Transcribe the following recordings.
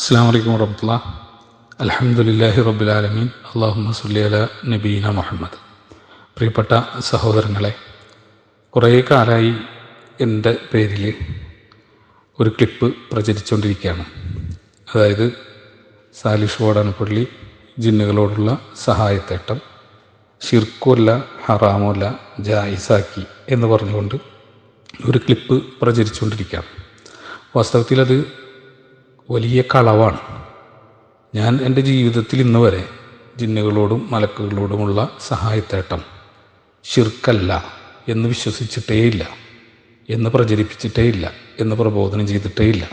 അസ്സാം വലൈക്കും വറഹമുല്ല അലഹമുല്ലാഹി റബ്ബുലാലമീൻ അള്ളാഹുമ്മ സുല്ലി അല നബീന മുഹമ്മദ്. പ്രിയപ്പെട്ട സഹോദരങ്ങളെ കുറേ കാലമായി എന്റെ പേരിൽ ഒരു ക്ലിപ്പ് പ്രചരിച്ചുകൊണ്ടിരിക്കുകയാണ്. അതായത് സാലിഷ് വോടാനപ്പള്ളി ജിന്നുകളോടുള്ള സഹായത്തേട്ടം ഷിർക്കുമല്ല ഹറാമുമല്ല ജായിസാക്കി എന്ന് പറഞ്ഞുകൊണ്ട് ഒരു ക്ലിപ്പ് പ്രചരിച്ചുകൊണ്ടിരിക്കുകയാണ്. വാസ്തവത്തിൽ അത് വലിയ കളവാണ്. ഞാൻ എന്റെ ജീവിതത്തിൽ ഇന്ന് വരെ ജിന്നുകളോടും മലക്കുകളോടുമുള്ള സഹായത്തേട്ടം ശിർക്കല്ല എന്ന് വിശ്വസിച്ചിട്ടേയില്ല എന്ന് പ്രചരിപ്പിച്ചിട്ടേയില്ല എന്ന് പ്രബോധനം ചെയ്തിട്ടേയില്ല.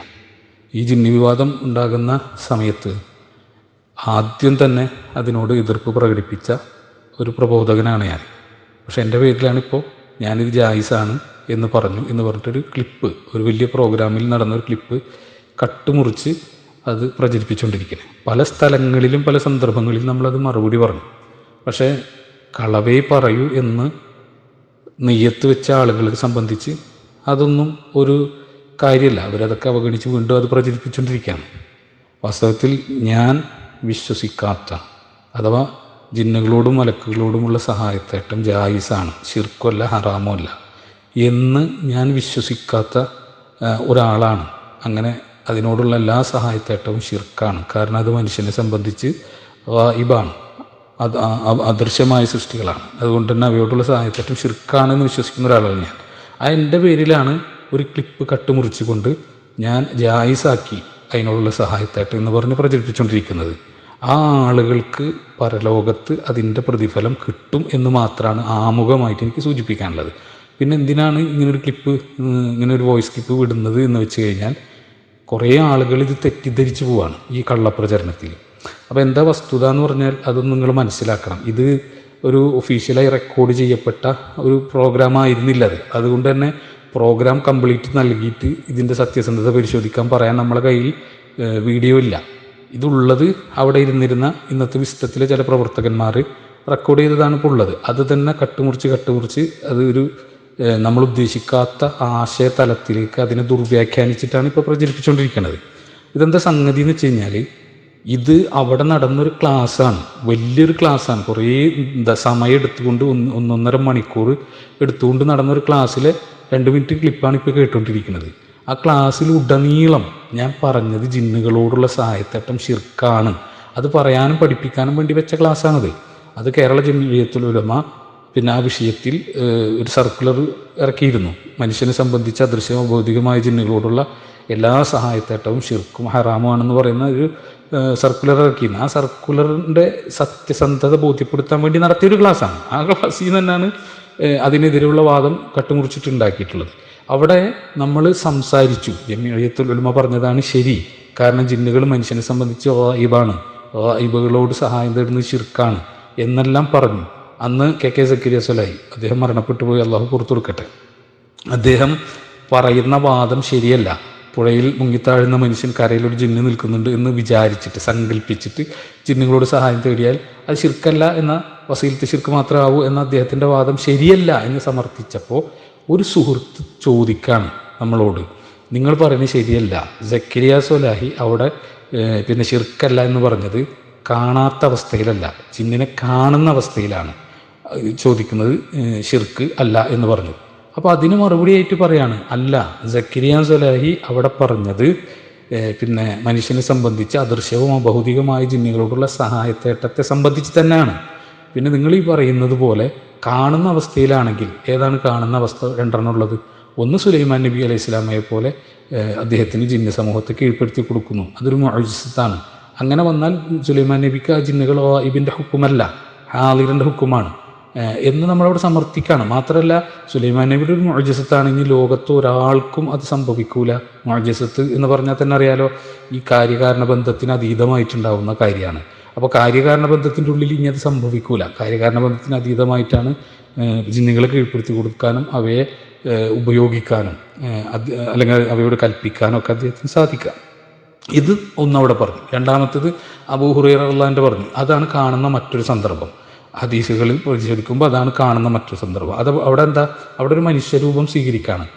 ഈ ജിന്നി വിവാദം ഉണ്ടാകുന്ന സമയത്ത് ആദ്യം തന്നെ അതിനോട് എതിർപ്പ് പ്രകടിപ്പിച്ച ഒരു പ്രബോധകനാണ് ഞാൻ. പക്ഷേ എന്റെ പേരിലാണിപ്പോൾ ഞാനിത് ജായിസാണ് എന്ന് പറഞ്ഞു എന്ന് പറഞ്ഞിട്ടൊരു ക്ലിപ്പ് ഒരു വലിയ പ്രോഗ്രാമിൽ നടന്ന ഒരു ക്ലിപ്പ് കട്ടുമുറിച്ച് അത് പ്രചരിപ്പിച്ചുകൊണ്ടിരിക്കുന്നത് പല സ്ഥലങ്ങളിലും പല സന്ദർഭങ്ങളിലും നമ്മളത് മറുപടി പറഞ്ഞു. പക്ഷേ കളവേ പറയൂ എന്ന് നെയ്യത്ത് വെച്ച ആളുകളെ സംബന്ധിച്ച് അതൊന്നും ഒരു കാര്യമല്ല അവരതൊക്കെ അവഗണിച്ച് വീണ്ടും അത് പ്രചരിപ്പിച്ചുകൊണ്ടിരിക്കുകയാണ് വാസ്തവത്തിൽ ഞാൻ വിശ്വസിക്കാത്ത അഥവാ ജിന്നുകളോടും മലക്കുകളോടുമുള്ള സഹായത്തേട്ടം ജായിസാണ്. ശിർക്കല്ല ഹറാമോ അല്ല എന്ന് ഞാൻ വിശ്വസിക്കാത്ത ഒരാളാണ്. അങ്ങനെ അതിനോടുള്ള എല്ലാ സഹായത്തേട്ടവും ഷിർക്കാണ് കാരണം അത് മനുഷ്യനെ സംബന്ധിച്ച് ഇബാണ് അത് അദൃശ്യമായ സൃഷ്ടികളാണ്. അതുകൊണ്ട് തന്നെ അവയോടുള്ള സഹായത്തേറ്റം ഷിർക്കാണെന്ന് വിശ്വസിക്കുന്ന ഒരാളാണ് ഞാൻ. ആ എന്റെ പേരിലാണ് ഒരു ക്ലിപ്പ് കട്ടുമുറിച്ചുകൊണ്ട് ഞാൻ ജായിസാക്കി അതിനോടുള്ള സഹായത്തേട്ടം എന്ന് പറഞ്ഞ് പ്രചരിപ്പിച്ചുകൊണ്ടിരിക്കുന്നത്. ആ ആളുകൾക്ക് പരലോകത്ത് അതിന്റെ പ്രതിഫലം കിട്ടും എന്ന് മാത്രമാണ് ആമുഖമായിട്ട് എനിക്ക് സൂചിപ്പിക്കാനുള്ളത്. പിന്നെ എന്തിനാണ് ഇങ്ങനൊരു ക്ലിപ്പ് ഇങ്ങനെ ഒരു വോയിസ് ക്ലിപ്പ് വിടുന്നത് എന്ന് വെച്ച് കഴിഞ്ഞാൽ കുറേ ആളുകൾ ഇത് തെറ്റിദ്ധരിച്ചു പോവാണ് ഈ കള്ളപ്രചരണത്തിൽ. അപ്പോൾ എന്താ വസ്തുത എന്ന് പറഞ്ഞാൽ അതൊന്നും നിങ്ങൾ മനസ്സിലാക്കണം. ഇത് ഒരു ഒഫീഷ്യലായി റെക്കോർഡ് ചെയ്യപ്പെട്ട ഒരു പ്രോഗ്രാം ആയിരുന്നില്ല അത്. അതുകൊണ്ട് തന്നെ പ്രോഗ്രാം കംപ്ലീറ്റ് നൽകിയിട്ട് ഇതിന്റെ സത്യസന്ധത പരിശോധിക്കാൻ പറയാൻ നമ്മളെ കയ്യിൽ വീഡിയോ ഇല്ല. ഇതുള്ളത് അവിടെ ഇരുന്നിരുന്ന ഇന്നത്തെ വിശുദ്ധത്തിലെ ചില പ്രവർത്തകന്മാർ റെക്കോർഡ് ചെയ്തതാണ് ഇപ്പോൾ ഉള്ളത്. അത് തന്നെ കട്ടുമുറിച്ച് കട്ടുമുറിച്ച് അത് ഒരു നമ്മൾ ഉദ്ദേശിക്കാത്ത ആശയതലത്തിലേക്ക് അതിനെ ദുർവ്യാഖ്യാനിച്ചിട്ടാണ് ഇപ്പോൾ പ്രചരിപ്പിച്ചുകൊണ്ടിരിക്കുന്നത് ഇതെന്താ സംഗതി എന്ന് വെച്ച് കഴിഞ്ഞാൽ ഇത് അവിടെ നടന്നൊരു ക്ലാസ്സാണ്. വലിയൊരു ക്ലാസ്സാണ്. കുറേ സമയം എടുത്തുകൊണ്ട് ഒന്ന് ഒന്നൊന്നര മണിക്കൂർ എടുത്തുകൊണ്ട് നടന്നൊരു ക്ലാസ്സിലെ രണ്ട് മിനിറ്റ് ക്ലിപ്പാണ് ഇപ്പോൾ കേട്ടുകൊണ്ടിരിക്കുന്നത് ആ ക്ലാസ്സിൽ ഉടനീളം ഞാൻ പറഞ്ഞത് ജിന്നുകളോടുള്ള സഹായത്തേട്ടം ശിർക്കാണ്. അത് പറയാനും പഠിപ്പിക്കാനും വേണ്ടി വെച്ച ക്ലാസ്സാണത്. അത് കേരള ജമിയത്തുൽ ഉലമ പിന്നെ ആ വിഷയത്തിൽ ഒരു സർക്കുലർ ഇറക്കിയിരുന്നു. മനുഷ്യനെ സംബന്ധിച്ച് അദൃശ്യമോ ഭൗതികമായ ജിന്നുകളോടുള്ള എല്ലാ സഹായത്തേട്ടവും ഷിർക്കും ഹറാമുമാണെന്ന് പറയുന്ന ഒരു സർക്കുലർ ഇറക്കിയിരുന്നു. ആ സർക്കുലറിന്റെ സത്യസന്ധത ബോധ്യപ്പെടുത്താൻ വേണ്ടി നടത്തിയൊരു ക്ലാസ്സാണ്. ആ ക്ലാസ്സിൽ നിന്ന് തന്നെയാണ് അതിനെതിരെയുള്ള വാദം കട്ടുമുറിച്ചിട്ടുണ്ടാക്കിയിട്ടുള്ളത്. അവിടെ നമ്മൾ സംസാരിച്ചു. ജമിയത്തുൽ ഉലമ പറഞ്ഞതാണ് ശരി. കാരണം ജിന്നുകൾ മനുഷ്യനെ സംബന്ധിച്ച് ഇബാണ് ഇബകളോട് സഹായം തേടുന്നത് ശിർക്കാണ്. എന്നെല്ലാം പറഞ്ഞു. അന്ന് കെ കെ സക്കരിയ സ്വലായി അദ്ദേഹം മരണപ്പെട്ടു പോയി. അള്ളാഹു പുറത്തു കൊടുക്കട്ടെ. അദ്ദേഹം പറയുന്ന വാദം ശരിയല്ല. പുഴയിൽ മുങ്ങിത്താഴുന്ന മനുഷ്യൻ കരയിൽ ഒരു ജിന്ന് നിൽക്കുന്നുണ്ട് എന്ന് വിചാരിച്ചിട്ട് സങ്കല്പിച്ചിട്ട് ജിന്നുകളോട് സഹായം തേടിയാൽ അത് ശിർക്കല്ല എന്ന വസീലത്ത് ശിർക്ക് മാത്രമാവൂ എന്ന അദ്ദേഹത്തിന്റെ വാദം ശരിയല്ല എന്ന് സമർത്ഥിച്ചപ്പോൾ ഒരു സുഹൃത്ത് ചോദിക്കാണ് നമ്മളോട് നിങ്ങൾ പറയുന്നത് ശരിയല്ല. ജക്കരിയ സോലാഹി അവിടെ പിന്നെ ശിർക്കല്ല എന്ന് പറഞ്ഞത് കാണാത്ത അവസ്ഥയിലല്ല. ജിന്നിനെ കാണുന്ന അവസ്ഥയിലാണ്. ചോദിക്കുന്നത് ഷിർക്ക് അല്ല എന്ന് പറഞ്ഞു. അപ്പോൾ അതിന് മറുപടിയായിട്ട് പറയാണ് അല്ല ജക്കരിയ സലാഹി അവിടെ പറഞ്ഞത് പിന്നെ മനുഷ്യനെ സംബന്ധിച്ച് അദൃശ്യവും അഭൗതികമായ ജിന്നുകളോടുള്ള സഹായത്തേട്ടത്തെ സംബന്ധിച്ച് തന്നെയാണ്. പിന്നെ നിങ്ങൾ ഈ പറയുന്നത് പോലെ കാണുന്ന അവസ്ഥയിലാണെങ്കിൽ ഏതാണ് കാണുന്ന അവസ്ഥ രണ്ടെണ്ണം ഉള്ളത് ഒന്ന് സുലൈമാൻ നബി അലൈഹി ഇസ്ലാമയെ പോലെ അദ്ദേഹത്തിന് ജിന്ന സമൂഹത്തെ കീഴ്പ്പെടുത്തി കൊടുക്കുന്നു. അതൊരു മൊഴിസത്താണ് അങ്ങനെ വന്നാൽ സുലൈമാൻ നബിക്ക് ആ ജിന്നുകൾ ഇബിന്റെ ഹുക്കുമല്ല ഹാലിറിന്റെ ഹുക്കുമാണ്. എന്ന് നമ്മളവിടെ സമർത്ഥിക്കുകയാണ് മാത്രമല്ല സുലൈമാൻ നബിയുടെ ഒരു മുഴജസത്താണ് ഇനി ലോകത്ത് ഒരാൾക്കും അത് സംഭവിക്കൂല. മോജസത്ത് എന്ന് പറഞ്ഞാൽ തന്നെ അറിയാലോ ഈ കാര്യകാരണ ബന്ധത്തിന് അതീതമായിട്ടുണ്ടാവുന്ന കാര്യമാണ്. അപ്പോൾ കാര്യകാരണ ബന്ധത്തിന്റെ ഉള്ളിൽ ഇനി അത് സംഭവിക്കൂല. കാര്യകാരണ ബന്ധത്തിന് അതീതമായിട്ടാണ് ജിന്നുകളെ കീഴ്പ്പെടുത്തി കൊടുക്കാനും അവയെ ഉപയോഗിക്കാനും അല്ലെങ്കിൽ അവയോട് കൽപ്പിക്കാനും ഒക്കെ അദ്ദേഹത്തിന് സാധിക്കുക. ഇത് ഒന്നവിടെ പറഞ്ഞു. രണ്ടാമത്തേത് അബൂഹുറൈറ അള്ളാന്റെ പറഞ്ഞു. അതാണ് കാണുന്ന മറ്റൊരു സന്ദർഭം. ഹദീസുകളിൽ പരിശോധിക്കുമ്പോൾ അതാണ് കാണുന്ന മറ്റൊരു സന്ദർഭം. അത് അവിടെ എന്താ? അവിടെ ഒരു മനുഷ്യരൂപം സ്വീകരിക്കുകയാണ്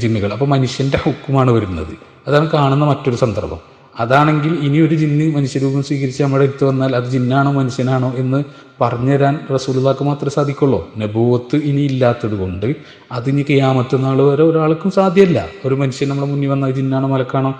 ജിന്നുകൾ. അപ്പോൾ മനുഷ്യന്റെ ഹുക്കുമാണ് വരുന്നത്. അതാണ് കാണുന്ന മറ്റൊരു സന്ദർഭം. അതാണെങ്കിൽ ഇനി ഒരു ജിന്ന് മനുഷ്യരൂപം സ്വീകരിച്ച് നമ്മുടെ അടുത്ത് വന്നാൽ അത് ജിന്നാണോ മനുഷ്യനാണോ എന്ന് പറഞ്ഞുതരാൻ റസൂലുള്ളാക്ക് മാത്രമേ സാധിക്കുള്ളൂ. നബൂവത്ത് ഇനി ഇല്ലാത്തത് കൊണ്ട് അതിന് കിയാമത്ത് നാൾ വരെ ഒരാൾക്കും സാധ്യമല്ല ഒരു മനുഷ്യൻ നമ്മളെ മുന്നിൽ വന്നാൽ ജിന്നാണോ മലക്കാണോ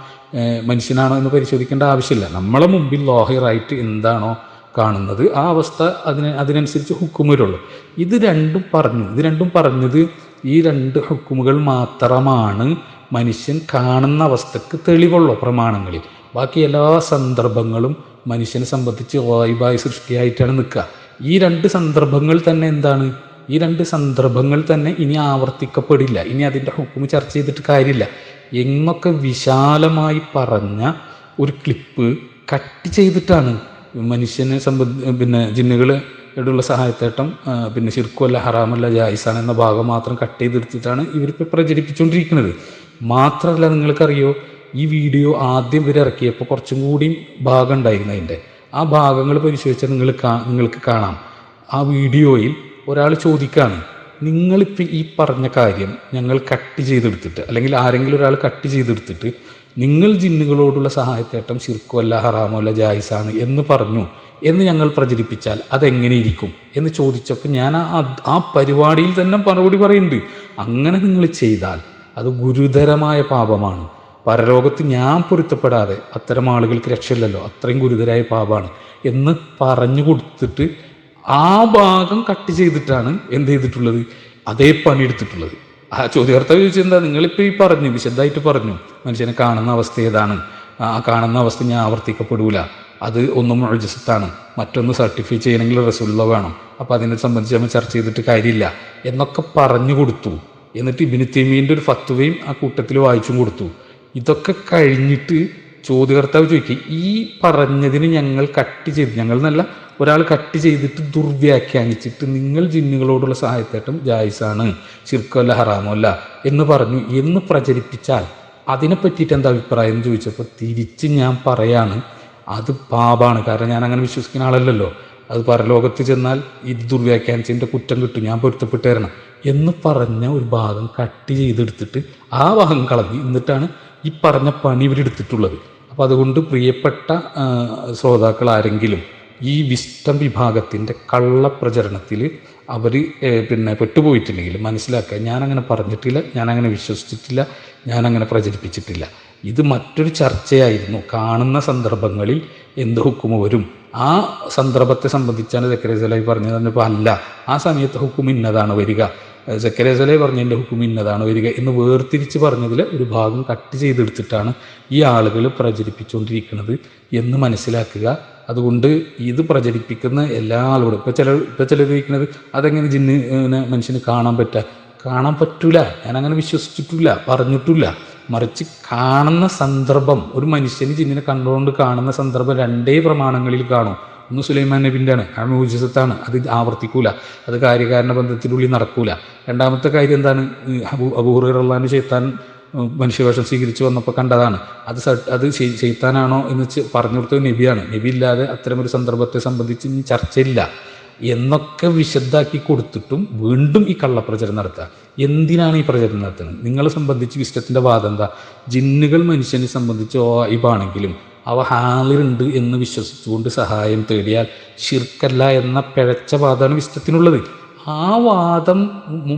മനുഷ്യനാണോ എന്ന് പരിശോധിക്കേണ്ട ആവശ്യമില്ല. നമ്മളെ മുമ്പിൽ ലോഹിറായിട്ട് എന്താണോ കാണുന്നത്. ആ അവസ്ഥ അതിന് അതിനനുസരിച്ച് ഹുക്കും ഇത് രണ്ടും പറഞ്ഞു. ഇത് രണ്ടും പറഞ്ഞത് ഈ രണ്ട് ഹുക്കുമുകൾ മാത്രമാണ് മനുഷ്യൻ കാണുന്ന അവസ്ഥക്ക് തെളിവുള്ളൂ പ്രമാണങ്ങളിൽ. ബാക്കി എല്ലാ സന്ദർഭങ്ങളും മനുഷ്യനെ സംബന്ധിച്ച് വായുബായ സൃഷ്ടിയായിട്ടാണ് നിൽക്കുക. ഈ രണ്ട് സന്ദർഭങ്ങൾ തന്നെ എന്താണ്? ഈ രണ്ട് സന്ദർഭങ്ങൾ തന്നെ ഇനി ആവർത്തിക്കപ്പെടില്ല. ഇനി അതിന്റെ ഹുക്കും ചർച്ച ചെയ്തിട്ട് കാര്യമില്ല. എന്നൊക്കെ വിശാലമായി പറഞ്ഞ ഒരു ക്ലിപ്പ് കട്ട് ചെയ്തിട്ടാണ് മനുഷ്യനെ സംബന്ധി പിന്നെ ജിന്നുകളോടുള്ള സഹായത്തേട്ടം പിന്നെ ശിർക്കുമല്ല ഹറാമല്ല ജായിസാണ് എന്ന ഭാഗം മാത്രം കട്ട് ചെയ്തെടുത്തിട്ടാണ് ഇവരിപ്പോൾ പ്രചരിപ്പിച്ചുകൊണ്ടിരിക്കുന്നത് മാത്രമല്ല നിങ്ങൾക്കറിയോ ഈ വീഡിയോ ആദ്യം ഇവർ ഇറക്കിയപ്പോൾ കുറച്ചും കൂടിയും ഭാഗം ഉണ്ടായിരുന്നു അതിന്റെ ആ ഭാഗങ്ങൾ പരിശോധിച്ചാൽ നിങ്ങൾ നിങ്ങൾക്ക് കാണാം. ആ വീഡിയോയിൽ ഒരാൾ ചോദിക്കുകയാണ് നിങ്ങളിപ്പോൾ ഈ പറഞ്ഞ കാര്യം ഞങ്ങൾ കട്ട് ചെയ്തെടുത്തിട്ട് അല്ലെങ്കിൽ ആരെങ്കിലും ഒരാൾ കട്ട് ചെയ്തെടുത്തിട്ട് നിങ്ങൾ ജിന്നുകളോടുള്ള സഹായത്തേട്ടം ശിർക്കുമല്ല ഹറാമല്ല ജായിസാണ് എന്ന് പറഞ്ഞു എന്ന് ഞങ്ങൾ പ്രചരിപ്പിച്ചാൽ അതെങ്ങനെ ഇരിക്കും എന്ന് ചോദിച്ചപ്പോൾ ഞാൻ ആ പരിപാടിയിൽ തന്നെ മറുപടി പറയുന്നുണ്ട്. അങ്ങനെ നിങ്ങൾ ചെയ്താൽ അത് ഗുരുതരമായ പാപമാണ്. പരലോകത്ത് ഞാൻ പൊരുത്തപ്പെടാതെ അത്തരം ആളുകൾക്ക് രക്ഷയില്ലല്ലോ അത്രയും ഗുരുതരമായ പാപമാണ് എന്ന് പറഞ്ഞു കൊടുത്തിട്ട് ആ ഭാഗം കട്ട് ചെയ്തിട്ടാണ് എന്ത് ചെയ്തിട്ടുള്ളത്? അതേ പണി എടുത്തിട്ടുള്ളത് ആ ചോദ്യകർത്താവ് ചോദിച്ചത് എന്താ? നിങ്ങളിപ്പോൾ ഈ പറഞ്ഞു വിശദമായിട്ട് പറഞ്ഞു. മനുഷ്യനെ കാണുന്ന അവസ്ഥ ഏതാണ്? ആ കാണുന്ന അവസ്ഥ ഞാൻ ആവർത്തിക്കപ്പെടൂല. അത് ഒന്നും മൊഴിജത്താണ് മറ്റൊന്ന് സർട്ടിഫൈ ചെയ്യണമെങ്കിൽ റസൂള്ള വേണം. അപ്പോൾ അതിനെ സംബന്ധിച്ച് നമ്മൾ ചർച്ച ചെയ്തിട്ട് കാര്യമില്ല. എന്നൊക്കെ പറഞ്ഞു കൊടുത്തു. എന്നിട്ട് ഇബിന് തെമീന്റെ ഒരു ഫത്തുവയും ആ കൂട്ടത്തിൽ വായിച്ചും കൊടുത്തു. ഇതൊക്കെ കഴിഞ്ഞിട്ട് ചോദ്യകർത്താവ് ചോദിക്കുക ഈ പറഞ്ഞതിന് ഞങ്ങൾ കട്ട് ചെയ്ത്. ഞങ്ങൾ എന്നല്ല ഒരാൾ കട്ട് ചെയ്തിട്ട് ദുർവ്യാഖ്യാനിച്ചിട്ട് നിങ്ങൾ ജിന്നുകളോടുള്ള സഹായത്തേട്ടം ജായിസാണ് ശിർക്കല്ല ഹറാമല്ല എന്ന് പറഞ്ഞു എന്ന് പ്രചരിപ്പിച്ചാൽ അതിനെ പറ്റിയിട്ട് എന്താ അഭിപ്രായം എന്ന് ചോദിച്ചപ്പോൾ തിരിച്ച് ഞാൻ പറയാണ് അത് പാപാണ്. കാരണം ഞാൻ അങ്ങനെ വിശ്വസിക്കുന്ന ആളല്ലല്ലോ. അത് പരലോകത്ത് ചെന്നാൽ ഇത് ദുർവ്യാഖ്യാനിച്ചതിന്റെ കുറ്റം കിട്ടും. ഞാൻ പൊരുത്തപ്പെട്ട് തരണം എന്ന് പറഞ്ഞ ഒരു ഭാഗം കട്ട് ചെയ്തെടുത്തിട്ട് ആ ഭാഗം കളഞ്ഞ് എന്നിട്ടാണ് ഈ പറഞ്ഞ പണി ഇവരെടുത്തിട്ടുള്ളത് അപ്പോൾ അതുകൊണ്ട് പ്രിയപ്പെട്ട ശ്രോതാക്കൾ ആരെങ്കിലും ഈ വിസ്റ്റം വിഭാഗത്തിന്റെ കള്ളപ്രചരണത്തിൽ അവർ പിന്നെ പെട്ടുപോയിട്ടുണ്ടെങ്കിൽ മനസ്സിലാക്കുക ഞാനങ്ങനെ പറഞ്ഞിട്ടില്ല ഞാനങ്ങനെ വിശ്വസിച്ചിട്ടില്ല ഞാനങ്ങനെ പ്രചരിപ്പിച്ചിട്ടില്ല. ഇത് മറ്റൊരു ചർച്ചയായിരുന്നു. കാണുന്ന സന്ദർഭങ്ങളിൽ എന്ത് ഹുക്കുമ വരും? ആ സന്ദർഭത്തെ സംബന്ധിച്ചാണ് സക്കറിയ സലായി പറഞ്ഞത്. പറഞ്ഞപ്പോൾ അല്ല ആ സമയത്ത് ഹുക്കും ഇന്നതാണ് വരിക. സക്കറിയ സലായി പറഞ്ഞതിന്റെ ഹുക്കും ഇന്നതാണ് വരിക എന്ന് വേർതിരിച്ച് പറഞ്ഞതിൽ ഒരു ഭാഗം കട്ട് ചെയ്തെടുത്തിട്ടാണ് ഈ ആളുകൾ പ്രചരിപ്പിച്ചുകൊണ്ടിരിക്കുന്നത് എന്ന് മനസ്സിലാക്കുക. അതുകൊണ്ട് ഇത് പ്രചരിപ്പിക്കുന്ന എല്ലാ ഇപ്പോൾ ചില ഇപ്പോൾ ചിലർ ചോദിക്കുന്നത് അതെങ്ങനെ ജിന്ന് പിന്നെ മനുഷ്യന് കാണാൻ പറ്റുക കാണാൻ പറ്റൂല. ഞാനങ്ങനെ വിശ്വസിച്ചിട്ടില്ല പറഞ്ഞിട്ടില്ല. മറിച്ച് കാണുന്ന സന്ദർഭം ഒരു മനുഷ്യന് ജിന്നിനെ കണ്ടുകൊണ്ട് കാണുന്ന സന്ദർഭം രണ്ടേ പ്രമാണങ്ങളിൽ കാണും. ഒന്ന് സുലൈമാൻ നബിന്റെ ആണ് ആ മൂജിസത്താണ്. അത് ആവർത്തിക്കൂല. അത് കാര്യകാരണ ബന്ധത്തിനുള്ളിൽ നടക്കൂല. രണ്ടാമത്തെ കാര്യം എന്താണ്? അബൂ അബൂറുള്ളാന് ചെയ്ത്താൻ മനുഷ്യവേഷം സ്വീകരിച്ചു വന്നപ്പോൾ കണ്ടതാണ്. അത് അത് ചെയ്താനാണോ എന്ന് പറഞ്ഞു കൊടുത്തത് നബിയാണ്. നബി ഇല്ലാതെ അത്തരമൊരു സന്ദർഭത്തെ സംബന്ധിച്ച് ഇനി ചർച്ചയില്ല. എന്നൊക്കെ വിശദാക്കി കൊടുത്തിട്ടും വീണ്ടും ഈ കള്ളപ്രചരണം നടത്തുക എന്തിനാണ് ഈ പ്രചരണം നടത്തുന്നത്? നിങ്ങളെ സംബന്ധിച്ച് വിശ്വത്തിന്റെ വാദം എന്താ? ജിന്നുകൾ മനുഷ്യനെ സംബന്ധിച്ച് ഓയിബാണെങ്കിലും അവ ഹാളിലുണ്ട് എന്ന് വിശ്വസിച്ചുകൊണ്ട് സഹായം തേടിയാൽ ഷിർക്കല്ല എന്ന പിഴച്ച വാദമാണ് വിഷ്ടത്തിനുള്ളത് ആ വാദം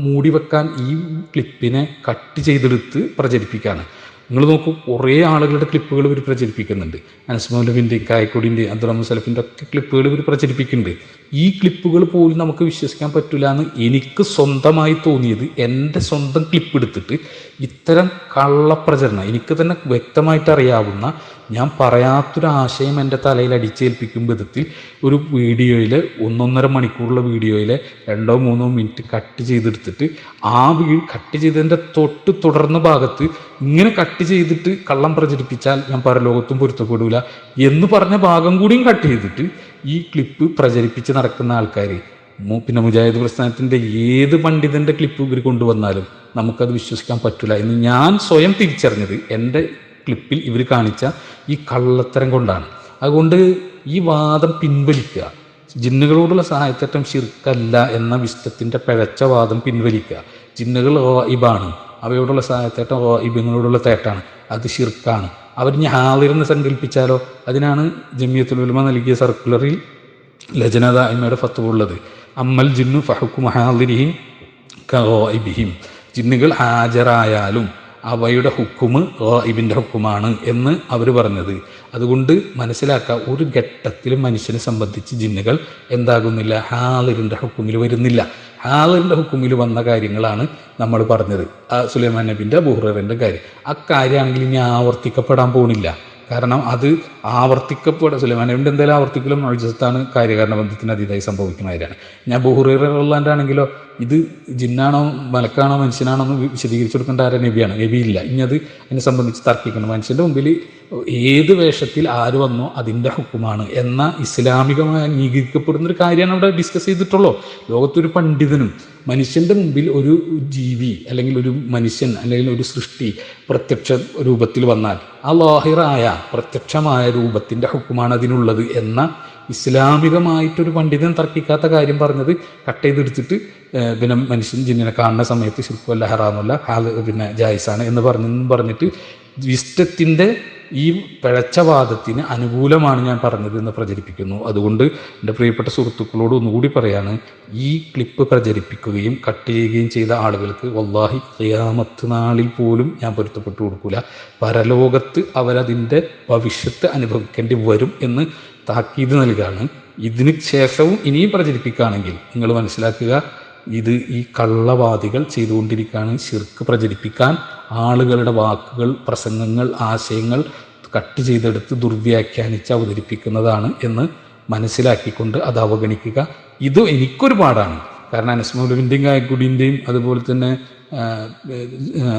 മൂടി വെക്കാൻ ഈ ക്ലിപ്പിനെ കട്ട് ചെയ്തെടുത്ത് പ്രചരിപ്പിക്കുകയാണ് നിങ്ങൾ നോക്കൂ കുറേ ആളുകളുടെ ക്ലിപ്പുകൾ ഇവർ പ്രചരിപ്പിക്കുന്നുണ്ട്. അനസ്മൗലവിന്റെയും കായക്കൊടിന്റെയും അബ്ദുറഹ്മ സലഫിന്റെ ഒക്കെ ക്ലിപ്പുകൾ ഇവർ പ്രചരിപ്പിക്കുന്നുണ്ട്. ഈ ക്ലിപ്പുകൾ പോലും നമുക്ക് വിശ്വസിക്കാൻ പറ്റില്ല എന്ന് എനിക്ക് സ്വന്തമായി തോന്നിയത് എന്റെ സ്വന്തം ക്ലിപ്പ് എടുത്തിട്ട് ഇത്തരം കള്ളപ്രചരണം എനിക്ക് തന്നെ വ്യക്തമായിട്ട് അറിയാവുന്ന ഞാൻ പറയാത്തൊരാശയം എന്റെ തലയിൽ അടിച്ചേൽപ്പിക്കും വിധത്തിൽ ഒരു വീഡിയോയിൽ ഒന്നൊന്നര മണിക്കൂറുള്ള വീഡിയോയിൽ രണ്ടോ മൂന്നോ മിനിറ്റ് കട്ട് ചെയ്തെടുത്തിട്ട് ആ വീ കട്ട് ചെയ്തതിന്റെ തൊട്ട് തുടർന്ന ഭാഗത്ത് ഇങ്ങനെ കട്ട് ചെയ്തിട്ട് കള്ളം പ്രചരിപ്പിച്ചാൽ ഞാൻ പരലോകത്തും പൊരുത്തപ്പെടില്ല എന്ന് പറഞ്ഞ ഭാഗം കൂടിയും കട്ട് ചെയ്തിട്ട് ഈ ക്ലിപ്പ് പ്രചരിപ്പിച്ച് നടക്കുന്ന ആൾക്കാർ പിന്നെ മുജാഹിദ് പ്രസ്ഥാനത്തിന്റെ ഏത് പണ്ഡിതന്റെ ക്ലിപ്പ് ഇവർ കൊണ്ടുവന്നാലും നമുക്കത് വിശ്വസിക്കാൻ പറ്റില്ല എന്ന് ഞാൻ സ്വയം തിരിച്ചറിഞ്ഞത് എന്റെ ക്ലിപ്പിൽ ഇവർ കാണിച്ച ഈ കള്ളത്തരം കൊണ്ടാണ്. അതുകൊണ്ട് ഈ വാദം പിൻവലിക്കുക. ജിന്നുകളോടുള്ള സഹായത്തേറ്റം ശിർക്കല്ല എന്ന വിശുദ്ധത്തിന്റെ പിഴച്ച വാദം പിൻവലിക്കുക. ജിന്നുകൾ ഓ ഇബാണ് അവയോടുള്ള സഹായത്തേട്ടം ഇബിങ്ങളോടുള്ള തേട്ടാണ്. അത് ശിർക്കാണ്. അവർ ഇനി ഹാളിറെന്ന് സങ്കല്പിച്ചാലോ? അതിനാണ് ജമിയത്തുൽ ഉലമ നൽകിയ സർക്കുലറിൽ ഫത്വ ഉള്ളത്. അമ്മൽ ജിന്നു ഫഹുക്കു മഹാലിരിഹിം ഇബിഹിം ജിന്നുകൾ ഹാജരായാലും അവയുടെ ഹുക്കുമ് ഇബിന്റെ ഹുക്കുമാണ് എന്ന് അവർ പറഞ്ഞത്. അതുകൊണ്ട് മനസ്സിലാക്കുക ഒരു ഘട്ടത്തിലും മനുഷ്യനെ സംബന്ധിച്ച് ജിന്നുകൾ എന്താകുന്നില്ല ഹാളിറിന്റെ ഹുക്കുമിൽ വരുന്നില്ല. ഹാളിറിന്റെ ഹുക്കുമിൽ വന്ന കാര്യങ്ങളാണ് നമ്മൾ പറഞ്ഞത്. ആ സുലൈമാൻ നബിന്റെ ബുഹ്ററിന്റെ കാര്യം. ആ കാര്യമാണെങ്കിൽ ഇനി ആവർത്തിക്കപ്പെടാൻ പോകുന്നില്ല കാരണം അത് ആവർത്തിക്കപ്പെടാൻ സുലൈമാൻ നബിന്റെ എന്തായാലും ആവർത്തിക്കലും മൊഴിജത്താണ് കാര്യകാരണ ബന്ധത്തിന് അതീതായി സംഭവിക്കുന്ന കാര്യമാണ്. ഞാൻ ബുഹുറിറുള്ളാണ്ടാണെങ്കിലോ ഇത് ജിന്നാണോ മലക്കാണോ മനുഷ്യനാണോ എന്ന് വിശദീകരിച്ചു കൊടുക്കേണ്ട ആരെ? നബിയാണ്. നബിയില്ല ഇനി അത് എന്നെ സംബന്ധിച്ച് തർക്കിക്കണം. മനുഷ്യന്റെ മുമ്പിൽ ഏത് വേഷത്തിൽ ആര് വന്നോ അതിന്റെ ഹുക്കുമാണ്. എന്ന ഇസ്ലാമികമായി അംഗീകരിക്കപ്പെടുന്ന ഒരു കാര്യമാണ് അവിടെ ഡിസ്കസ് ചെയ്തിട്ടുള്ളൂ. ലോകത്തൊരു പണ്ഡിതനും മനുഷ്യന്റെ മുമ്പിൽ ഒരു ജീവി അല്ലെങ്കിൽ ഒരു മനുഷ്യൻ അല്ലെങ്കിൽ ഒരു സൃഷ്ടി പ്രത്യക്ഷ രൂപത്തിൽ വന്നാൽ ആ ലോഹിറായ പ്രത്യക്ഷമായ രൂപത്തിന്റെ ഹുക്കുമാണ് അതിനുള്ളത് എന്ന ഇസ്ലാമികമായിട്ടൊരു പണ്ഡിതൻ തർക്കിക്കാത്ത കാര്യം പറഞ്ഞത് കട്ട് ചെയ്തെടുത്തിട്ട് പിന്നെ മനുഷ്യൻ ജിന്നിനെ കാണുന്ന സമയത്ത് ശില്പമല്ല ഹറാമല്ല ഹാൽ പിന്നെ ജായിസാണ് എന്ന് പറഞ്ഞെന്നും പറഞ്ഞിട്ട് വിസ്റ്റത്തിന്റെ ഈ പിഴച്ചവാദത്തിന് അനുകൂലമാണ് ഞാൻ പറഞ്ഞത് എന്ന് പ്രചരിപ്പിക്കുന്നു. അതുകൊണ്ട് എന്റെ പ്രിയപ്പെട്ട സുഹൃത്തുക്കളോട് ഒന്നുകൂടി പറയാണ് ഈ ക്ലിപ്പ് പ്രചരിപ്പിക്കുകയും കട്ട് ചെയ്യുകയും ചെയ്ത ആളുകൾക്ക് വല്ലാഹി ഖിയാമത്ത് നാളിൽ പോലും ഞാൻ പൊരുത്തപ്പെട്ടു കൊടുക്കില്ല പരലോകത്ത് അവരതിന്റെ ഭവിഷ്യത്ത് അനുഭവിക്കേണ്ടി വരും എന്ന് താക്കീത് നൽകുകയാണ് ഇതിന് ശേഷവും ഇനിയും പ്രചരിപ്പിക്കുകയാണെങ്കിൽ നിങ്ങൾ മനസ്സിലാക്കുക ഇത് ഈ കള്ളവാദികൾ ചെയ്തുകൊണ്ടിരിക്കുകയാണ്. ശിർക്ക് പ്രചരിപ്പിക്കാൻ ആളുകളുടെ വാക്കുകൾ പ്രസംഗങ്ങൾ ആശയങ്ങൾ കട്ട് ചെയ്തെടുത്ത് ദുർവ്യാഖ്യാനിച്ച് അവതരിപ്പിക്കുന്നതാണ് എന്ന് മനസ്സിലാക്കിക്കൊണ്ട് അത് അവഗണിക്കുക. ഇത് എനിക്കൊരു പാടാണ് കാരണം അനസ്മൗലവിന്റെയും ഗായക്കുടിന്റെയും അതുപോലെ തന്നെ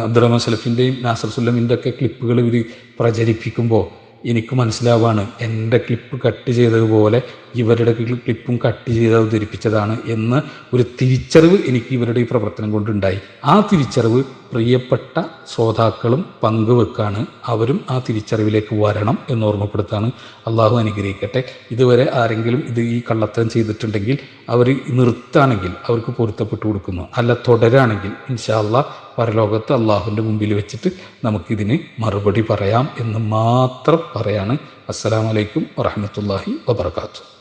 അബ്ദുറഹ്മാൻ സലഫിന്റെയും നാസർ സുല്ലമിന്റെ ഒക്കെ ക്ലിപ്പുകൾ ഇവർ പ്രചരിപ്പിക്കുമ്പോൾ എനിക്ക് മനസ്സിലാവാണ്. എന്റെ ക്ലിപ്പ് കട്ട് ചെയ്തതുപോലെ ഇവരുടെ ക്ലി- ക്ലിപ്പും കട്ട് ചെയ്ത് അവതരിപ്പിച്ചതാണ് എന്ന് ഒരു തിരിച്ചറിവ് എനിക്ക് ഇവരുടെ ഈ പ്രവർത്തനം കൊണ്ടുണ്ടായി. ആ തിരിച്ചറിവ് പ്രിയപ്പെട്ട ശ്രോതാക്കളും പങ്കുവെക്കാണ് അവരും ആ തിരിച്ചറിവിലേക്ക് വരണം എന്ന് ഓർമ്മപ്പെടുത്താണ് അള്ളാഹു അനുഗ്രഹിക്കട്ടെ. ഇതുവരെ ആരെങ്കിലും ഇത് ഈ കള്ളത്തരം ചെയ്തിട്ടുണ്ടെങ്കിൽ അവർ നിർത്താണെങ്കിൽ അവർക്ക് പൊരുത്തപ്പെട്ടു കൊടുക്കുന്നു. അല്ല തുടരാണെങ്കിൽ ഇൻഷാല്ല പരലോകത്ത് അള്ളാഹുവിന്റെ മുമ്പിൽ വെച്ചിട്ട് നമുക്കിതിന് മറുപടി പറയാം എന്ന് മാത്രം പറയാണ്. അസ്സലാമലൈക്കും വറഹമത്തല്ലാഹി വബർക്കാത്തു